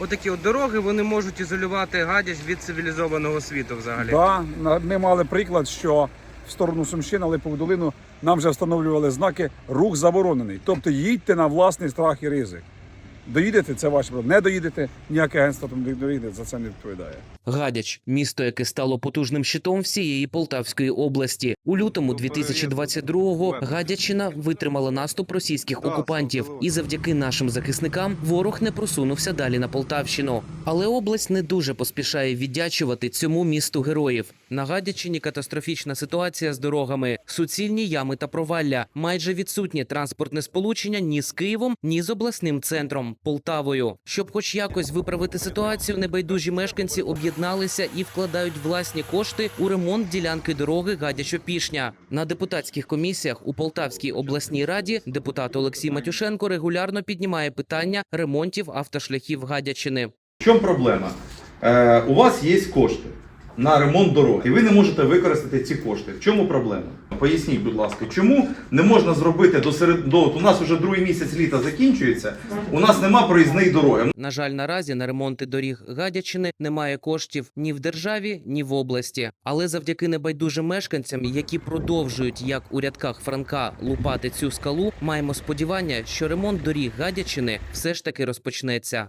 отакі от дороги вони можуть ізолювати гадяч від цивілізованого світу взагалі. Да, ми мали приклад, що в сторону Сумщина, Липову долину нам вже встановлювали знаки рух заборонений. Тобто їдьте на власний страх і ризик. Доїдете, це ваше право. Не доїдете, ніяке агентство там доріг за це не відповідає. Гадяч місто, яке стало потужним щитом всієї Полтавської області. У лютому 2022-го Гадячина витримала наступ російських окупантів, і завдяки нашим захисникам ворог не просунувся далі на Полтавщину. Але область не дуже поспішає віддячувати цьому місту героїв. На Гадячині катастрофічна ситуація з дорогами, суцільні ями та провалля, майже відсутнє транспортне сполучення ні з Києвом, ні з обласним центром Полтавою. Щоб хоч якось виправити ситуацію, небайдужі мешканці об'єдналися і вкладають власні кошти у ремонт ділянки дороги Гадячо-Пішня. На депутатських комісіях у Полтавській обласній раді депутат Олексій Матюшенко регулярно піднімає питання ремонтів автошляхів Гадячини. В чому проблема? Е, у вас є кошти на ремонт дороги, ви не можете використати ці кошти. В чому проблема? Поясніть, будь ласка, чому не можна зробити до серед... до у нас вже другий місяць літа закінчується. У нас нема проїзної дороги. На жаль, наразі на ремонти доріг Гадячини немає коштів ні в державі, ні в області. Але завдяки небайдужим мешканцям, які продовжують як у рядках Франка лупати цю скалу, маємо сподівання, що ремонт доріг Гадячини все ж таки розпочнеться.